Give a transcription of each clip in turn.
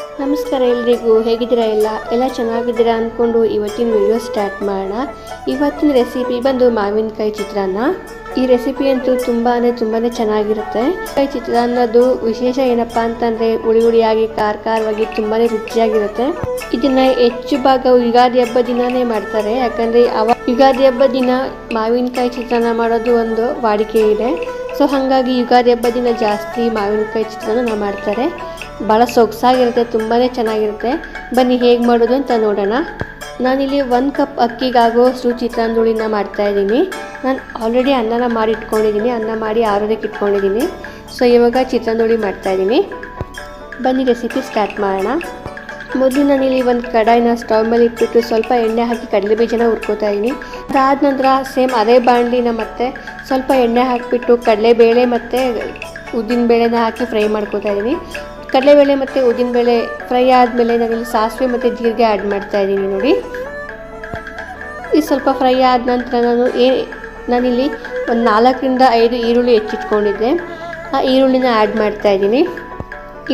ನಮಸ್ಕಾರ ಎಲ್ರಿಗೂ, ಹೇಗಿದ್ದೀರಾ ಎಲ್ಲ? ಎಲ್ಲ ಚೆನ್ನಾಗಿದ್ದೀರಾ ಅಂದ್ಕೊಂಡು ಇವತ್ತಿನ ವಿಡಿಯೋ ಸ್ಟಾರ್ಟ್ ಮಾಡೋಣ. ಇವತ್ತಿನ ರೆಸಿಪಿ ಬಂದು ಮಾವಿನಕಾಯಿ ಚಿತ್ರಾನ್ನ. ಈ ರೆಸಿಪಿ ಅಂತೂ ತುಂಬಾ ತುಂಬಾ ಚೆನ್ನಾಗಿರುತ್ತೆ. ಕಾಯಿ ಚಿತ್ರಾನ್ನದು ವಿಶೇಷ ಏನಪ್ಪ ಅಂತಂದರೆ ಹುಳಿ ಹುಳಿಯಾಗಿ, ಖಾರ ಖಾರವಾಗಿ ತುಂಬಾ ರುಚಿಯಾಗಿರುತ್ತೆ. ಇದನ್ನ ಹೆಚ್ಚು ಭಾಗ ಯುಗಾದಿ ಹಬ್ಬ ದಿನಾನೇ ಮಾಡ್ತಾರೆ. ಯಾಕಂದರೆ ಅವ ಯುಗಾದಿ ಹಬ್ಬ ದಿನ ಮಾವಿನಕಾಯಿ ಚಿತ್ರಾನ್ನ ಮಾಡೋದು ಒಂದು ವಾಡಿಕೆ ಇದೆ. ಸೊ ಹಾಗಾಗಿ ಯುಗಾದಿ ಹಬ್ಬ ದಿನ ಜಾಸ್ತಿ ಮಾವಿನಕಾಯಿ ಚಿತ್ರಾನ್ನ ಮಾಡ್ತಾರೆ. ಭಾಳ ಸೊಗಸಾಗಿರುತ್ತೆ ತುಂಬಾ ಚೆನ್ನಾಗಿರುತ್ತೆ. ಬನ್ನಿ, ಹೇಗೆ ಮಾಡೋದು ಅಂತ ನೋಡೋಣ. ನಾನಿಲ್ಲಿ ಒಂದು ಕಪ್ ಅಕ್ಕಿಗಾಗುವಷ್ಟು ಚಿತ್ರಾನ್ನದುಳಿನ ಮಾಡ್ತಾಯಿದ್ದೀನಿ ನಾನು ಆಲ್ರೆಡಿ ಅನ್ನನ ಮಾಡಿ ಇಟ್ಕೊಂಡಿದ್ದೀನಿ ಅನ್ನ ಮಾಡಿ ಆರೋದಕ್ಕೆ ಇಟ್ಕೊಂಡಿದ್ದೀನಿ. ಸೊ ಇವಾಗ ಚಿತ್ರಾನ್ನದುಳಿ ಮಾಡ್ತಾಯಿದ್ದೀನಿ ಬನ್ನಿ ರೆಸಿಪಿ ಸ್ಟಾರ್ಟ್ ಮಾಡೋಣ. ಮೊದಲು ನಾನಿಲ್ಲಿ ಒಂದು ಕಡಾಯಿನ ಸ್ಟವ್ ಮೇಲೆ ಇಟ್ಬಿಟ್ಟು ಸ್ವಲ್ಪ ಎಣ್ಣೆ ಹಾಕಿ ಕಡಲೆ ಬೀಜನ ಹುರ್ಕೋತಾ ಇದ್ದೀನಿ. ಅದಾದ ನಂತರ ಸೇಮ್ ಅದೇ ಬಾಣಲಿನ ಮತ್ತೆ ಸ್ವಲ್ಪ ಎಣ್ಣೆ ಹಾಕಿಬಿಟ್ಟು ಕಡಲೆಬೇಳೆ ಮತ್ತು ಉದ್ದಿನಬೇಳೆನ ಹಾಕಿ ಫ್ರೈ ಮಾಡ್ಕೋತಾ ಇದ್ದೀನಿ. ಕಡಲೆಬೇಳೆ ಮತ್ತು ಉದ್ದಿನಬೇಳೆ ಫ್ರೈ ಆದಮೇಲೆ ನಾನಿಲ್ಲಿ ಸಾಸಿವೆ ಮತ್ತು ಜೀರಿಗೆ ಆ್ಯಡ್ ಮಾಡ್ತಾ ಇದ್ದೀನಿ ನೋಡಿ. ಇದು ಸ್ವಲ್ಪ ಫ್ರೈ ಆದ ನಂತರ ನಾನು ಏ, ನಾನಿಲ್ಲಿ ಒಂದು ನಾಲ್ಕರಿಂದ ಐದು ಈರುಳ್ಳಿ ಹೆಚ್ಚಿಟ್ಕೊಂಡಿದ್ದೆ. ಆ ಈರುಳ್ಳಿನ ಆ್ಯಡ್ ಮಾಡ್ತಾ ಇದ್ದೀನಿ.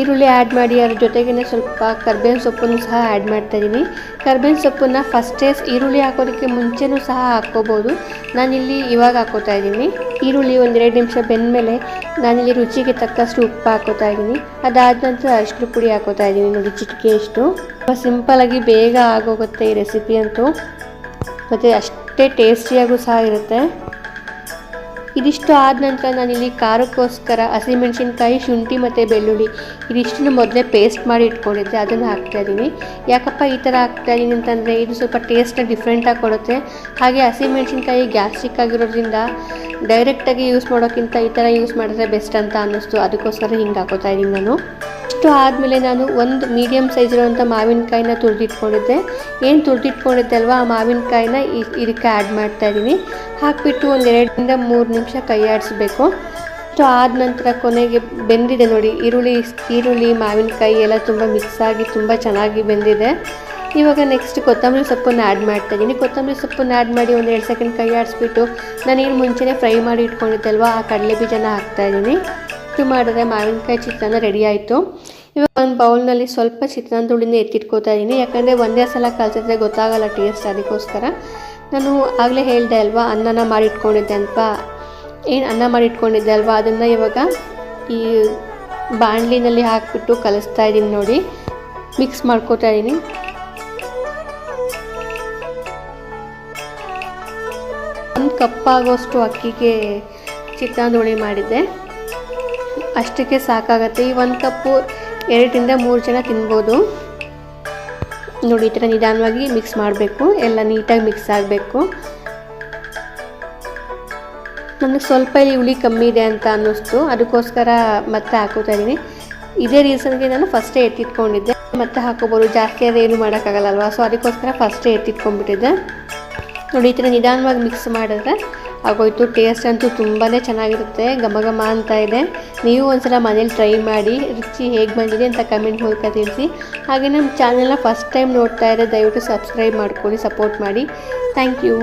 ಈರುಳ್ಳಿ ಆ್ಯಡ್ ಮಾಡಿ, ಅದ್ರ ಜೊತೆಗೇ ಸ್ವಲ್ಪ ಕರ್ಬೇವಿನ ಸೊಪ್ಪನ್ನು ಸಹ ಆ್ಯಡ್ ಮಾಡ್ತಾ ಇದ್ದೀನಿ ಕರ್ಬೇವಿನ ಸೊಪ್ಪನ್ನು ಫಸ್ಟೇ ಈರುಳ್ಳಿ ಹಾಕೋದಕ್ಕೆ ಮುಂಚೆನೂ ಸಹ ಹಾಕ್ಕೋಬೋದು. ನಾನಿಲ್ಲಿ ಇವಾಗ ಹಾಕೋತಾ ಇದ್ದೀನಿ ಈರುಳ್ಳಿ ಒಂದೆರಡು ನಿಮಿಷ ಬೆಂದಮೇಲೆ ನಾನಿಲ್ಲಿ ರುಚಿಗೆ ತಕ್ಕಷ್ಟು ಉಪ್ಪು ಹಾಕೋತಾ ಇದ್ದೀನಿ ಅದಾದ ನಂತರ ಅಷ್ಟು ಪುಡಿ ಹಾಕೋತಾ ಇದ್ದೀನಿ ನೋಡಿ ಚಿಟಿಕೆಯಷ್ಟು ತುಂಬ ಸಿಂಪಲಾಗಿ ಬೇಗ ಆಗೋಗುತ್ತೆ ಈ ರೆಸಿಪಿ ಅಂತೂ. ಮತ್ತು ಅಷ್ಟೇ ಟೇಸ್ಟಿಯಾಗೂ ಸಹ ಇರುತ್ತೆ. ಇದಿಷ್ಟು ಆದ ನಂತರ ನಾನಿಲ್ಲಿ ಖಾರಕ್ಕೋಸ್ಕರ ಹಸಿಮೆಣಸಿನ್ಕಾಯಿ, ಶುಂಠಿ ಮತ್ತು ಬೆಳ್ಳುಳ್ಳಿ ಇದಿಷ್ಟನ್ನು ಮೊದಲೇ ಪೇಸ್ಟ್ ಮಾಡಿ ಇಟ್ಕೊಂಡಿದ್ದೆ. ಅದನ್ನು ಹಾಕ್ತಾಯಿದ್ದೀನಿ ಯಾಕಪ್ಪ ಈ ಥರ ಹಾಕ್ತಾಯಿದ್ದೀನಿ ಅಂತಂದರೆ ಇದು ಸ್ವಲ್ಪ ಟೇಸ್ಟ್ನ ಡಿಫ್ರೆಂಟಾಗಿ ಕೊಡುತ್ತೆ. ಹಾಗೆ ಹಸಿಮೆಣಸಿನ್ಕಾಯಿ ಗ್ಯಾಸ್ಟ್ರಿಕ್ ಆಗಿರೋದ್ರಿಂದ ಡೈರೆಕ್ಟಾಗಿ ಯೂಸ್ ಮಾಡೋಕ್ಕಿಂತ ಈ ಥರ ಯೂಸ್ ಮಾಡಿದ್ರೆ ಬೆಸ್ಟ್ ಅಂತ ಅನ್ನಿಸ್ತು. ಅದಕ್ಕೋಸ್ಕರ ಹಿಂಗೆ ಹಾಕೋತಾ ಇದ್ದೀನಿ ನಾನು. ಇಷ್ಟು ಆದಮೇಲೆ ನಾನು ಒಂದು ಮೀಡಿಯಮ್ ಸೈಜ್ ಇರುವಂಥ ಮಾವಿನಕಾಯಿನ ತುರಿದಿಟ್ಕೊಂಡಿದ್ದೆ. ಏನು ತುರಿದಿಟ್ಕೊಂಡಿದ್ದೆ ಅಲ್ವಾ? ಆ ಮಾವಿನಕಾಯಿನ ಇದಕ್ಕೆ ಆ್ಯಡ್ ಮಾಡ್ತಾಯಿದ್ದೀನಿ ಹಾಕಿಬಿಟ್ಟು ಒಂದು ಎರಡರಿಂದ ಮೂರು ಕೈ ಆಡಿಸ್ಬೇಕು ಸೊ ಆದ ನಂತರ ಕೊನೆಗೆ ಬೆಂದಿದೆ ನೋಡಿ, ಈರುಳ್ಳಿ ಈರುಳ್ಳಿ ಮಾವಿನಕಾಯಿ ಎಲ್ಲ ತುಂಬ ಮಿಕ್ಸ್ ಆಗಿ ತುಂಬ ಚೆನ್ನಾಗಿ ಬೆಂದಿದೆ. ಇವಾಗ ನೆಕ್ಸ್ಟ್ ಕೊತ್ತಂಬರಿ ಸೊಪ್ಪನ್ನು ಆ್ಯಡ್ ಮಾಡ್ತಾ ಇದ್ದೀನಿ ಕೊತ್ತಂಬರಿ ಸೊಪ್ಪನ್ನು ಆ್ಯಡ್ ಮಾಡಿ ಒಂದು ಎರಡು ಸೆಕೆಂಡ್ ಕೈ ಆಡಿಸ್ಬಿಟ್ಟು ನಾನೇನು ಮುಂಚೆನೇ ಫ್ರೈ ಮಾಡಿ ಇಟ್ಕೊಂಡಿದ್ದಲ್ವ, ಆ ಕಡಲೆ ಬೀಜನ ಹಾಕ್ತಾಯಿದ್ದೀನಿ ಇದು ಮಾಡಿದ್ರೆ ಮಾವಿನಕಾಯಿ ಚಿತ್ರಾನ್ನ ರೆಡಿ ಆಯಿತು. ಇವಾಗ ಒಂದು ಬೌಲ್ನಲ್ಲಿ ಸ್ವಲ್ಪ ಚಿತ್ರಾನ್ನ ಎತ್ತಿಟ್ಕೋತಾ ಇದ್ದೀನಿ ಯಾಕಂದರೆ ಒಂದೇ ಸಲ ಕಲಿಸಿದ್ರೆ ಗೊತ್ತಾಗಲ್ಲ ಟೇಸ್ಟ್ ಅದಕ್ಕೋಸ್ಕರ. ನಾನು ಆಗಲೇ ಹೇಳಿದೆ ಅಲ್ವಾ, ಅನ್ನನ ಮಾಡಿಟ್ಕೊಂಡಿದ್ದೆ ಅಂತ. ಏನು ಅನ್ನ ಮಾಡಿಟ್ಕೊಂಡಿದ್ದೆ ಅಲ್ವಾ? ಅದನ್ನು ಇವಾಗ ಈ ಬಾಣಲಿನಲ್ಲಿ ಹಾಕಿಬಿಟ್ಟು ಕಲಿಸ್ತಾ ಇದ್ದೀನಿ ನೋಡಿ. ಮಿಕ್ಸ್ ಮಾಡ್ಕೋತಾ ಇದ್ದೀನಿ ಒಂದು ಕಪ್ಪಾಗೋಷ್ಟು ಅಕ್ಕಿಗೆ ಚಿತ್ರಾನ್ನ ಹುಳಿ ಮಾಡಿದ್ದೆ. ಅಷ್ಟಕ್ಕೆ ಸಾಕಾಗತ್ತೆ. ಈ ಒಂದು ಕಪ್ಪು ಎರಡರಿಂದ ಮೂರು ಜನ ತಿನ್ಬೋದು. ನೋಡಿ, ಈ ಥರ ನಿಧಾನವಾಗಿ ಮಿಕ್ಸ್ ಮಾಡಬೇಕು. ಎಲ್ಲ ನೀಟಾಗಿ ಮಿಕ್ಸ್ ಆಗಬೇಕು. ನನಗೆ ಸ್ವಲ್ಪ ಇಲ್ಲಿ ಹುಳಿ ಕಮ್ಮಿ ಇದೆ ಅಂತ ಅನ್ನಿಸ್ತು. ಅದಕ್ಕೋಸ್ಕರ ಮತ್ತೆ ಹಾಕೋತಾ ಇದ್ದೀನಿ ಇದೇ ರೀಸನ್ಗೆ ನಾನು ಫಸ್ಟೇ ಎತ್ತಿಟ್ಕೊಂಡಿದ್ದೆ. ಮತ್ತೆ ಹಾಕೋಬೋದು. ಜಾಸ್ತಿ ಆದರೆ ಏನು ಮಾಡೋಕ್ಕಾಗಲ್ಲಲ್ವ? ಸೊ ಅದಕ್ಕೋಸ್ಕರ ಫಸ್ಟೇ ಎತ್ತಿಟ್ಕೊಂಡ್ಬಿಟ್ಟಿದ್ದೆ. ನೋಡಿ, ಈ ಥರ ನಿಧಾನವಾಗಿ ಮಿಕ್ಸ್ ಮಾಡಿದ್ರೆ ಆಗೋಯ್ತು. ಟೇಸ್ಟ್ ಅಂತೂ ತುಂಬಾ ಚೆನ್ನಾಗಿರುತ್ತೆ. ಘಮ ಘಮ ಅಂತ ಇದೆ. ನೀವು ಒಂದ್ಸಲ ಮನೇಲಿ ಟ್ರೈ ಮಾಡಿ, ರುಚಿ ಹೇಗೆ ಬಂದಿದೆ ಅಂತ ಕಮೆಂಟ್ ಮೂಲಕ ತಿಳಿಸಿ. ಹಾಗೆ ನಮ್ಮ ಚಾನಲ್ನ ಫಸ್ಟ್ ಟೈಮ್ ನೋಡ್ತಾ ಇದ್ದರೆ ದಯವಿಟ್ಟು ಸಬ್ಸ್ಕ್ರೈಬ್ ಮಾಡ್ಕೊಳ್ಳಿ ಸಪೋರ್ಟ್ ಮಾಡಿ. Thank you